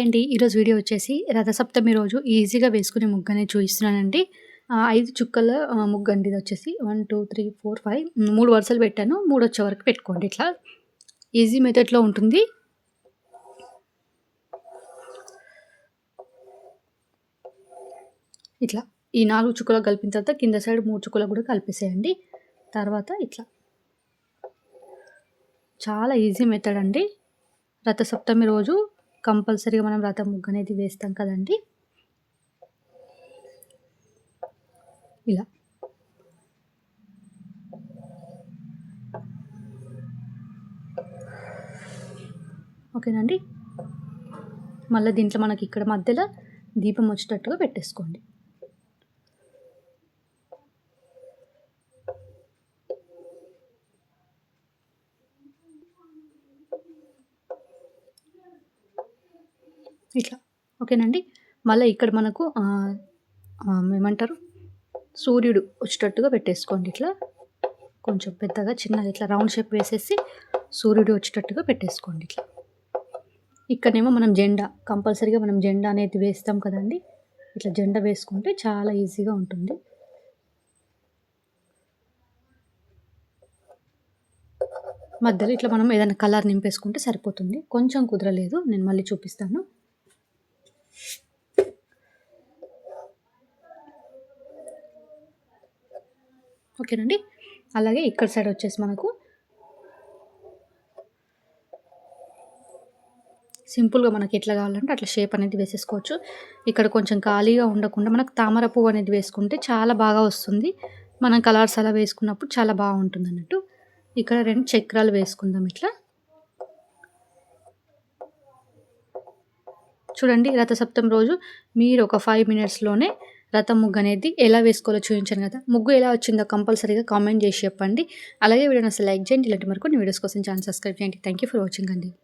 అండి ఈరోజు వీడియో వచ్చేసి రథసప్తమి రోజు ఈజీగా వేసుకునే ముగ్గనే చూపిస్తున్నానండి. ఐదు చుక్కల ముగ్గు అండి ఇది వచ్చేసి. One two three four five మూడు వరుసలు పెట్టాను. మూడు వచ్చే వరకు పెట్టుకోండి ఇట్లా. ఈజీ మెథడ్లో ఉంటుంది. ఇట్లా. ఈ నాలుగు చుక్కలు కలిపిన తర్వాత కింద సైడ్ మూడు చుక్కలు కూడా కలిపేసేయండి. తర్వాత ఇట్లా. చాలా ఈజీ మెథడ్ అండి. రథసప్తమి రోజు కంపల్సరీగా మనం రథం ముగ్గు అనేది వేస్తాం కదండి. ఇలా. ఓకేనండి మళ్ళీ దీంట్లో మనకి ఇక్కడ మధ్యలో దీపం వచ్చేటట్టుగా పెట్టేసుకోండి. ఇట్లా. ఓకేనండి? మళ్ళీ ఇక్కడ మనకు ఏమంటారు? సూర్యుడు వచ్చేటట్టుగా పెట్టేసుకోండి ఇట్లా. కొంచెం పెద్దగా చిన్నగా ఇట్లా రౌండ్ షేప్ వేసేసి సూర్యుడు వచ్చేటట్టుగా పెట్టేసుకోండి ఇట్లా. ఇక్కడనేమో మనం జెండా కంపల్సరీగా మనం జెండా అనేది వేస్తాం కదండి. ఇట్లా జెండా వేసుకుంటే చాలా ఈజీగా ఉంటుంది. మధ్యలో ఇట్లా మనం ఏదైనా కలర్ నింపేసుకుంటే సరిపోతుంది. కొంచెం కుదరలేదు నేను మళ్ళీ చూపిస్తాను. ఓకేనండి. అలాగే ఇక్కడ సైడ్ వచ్చేసి మనకు సింపుల్గా మనకి ఎట్లా కావాలంటే అట్లా షేప్ అనేది వేసేసుకోవచ్చు. ఇక్కడ కొంచెం ఖాళీగా ఉండకుండా మనకు తామర పువ్వు అనేది వేసుకుంటే చాలా బాగా వస్తుంది. మనం కలర్స్ అలా వేసుకున్నప్పుడు చాలా బాగుంటుంది అన్నట్టు. ఇక్కడ రెండు చక్రాలు వేసుకుందాం ఇట్లా. చూడండి రథ సప్తం రోజు మీరు ఒక ఫైవ్ మినిట్స్లోనే రథం ముగ్గు అనేది ఎలా వేసుకోవాలో చూపించాను కదా. ముగ్గు ఎలా వచ్చిందో కంపల్సరీగా కామెంట్ చేసి చెప్పండి. అలాగే వీడియోని అసలు లైక్ చేయండి ఇలాంటి మరికొన్ని వీడియోస్ కోసం ఛానల్ సబ్స్క్రైబ్ చేయండి. థ్యాంక్ యూ ఫర్ వాచింగ్ అండి.